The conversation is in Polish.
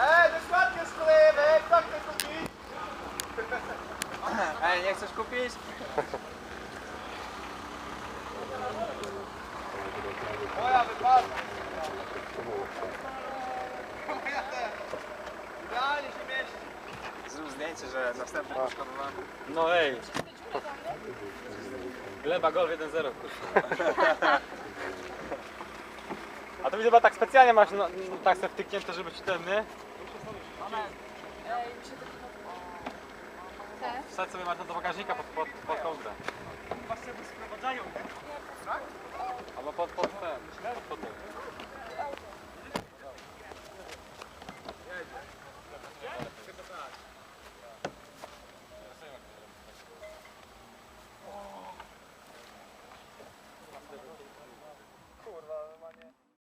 Ej, dokładnie sklejemy, kto chce kupić? Ej, nie chcesz kupić? Moja wypadła. Zdjęcie, że następny poszkodowany. No ej. Gleba gol 1-0. kurwa. A to widzę, chyba tak specjalnie masz no, tak sobie wtyknięte, żeby ci ten, nie? Wsadź sobie Marta do bagażnika pod, pod, pod kołdrę.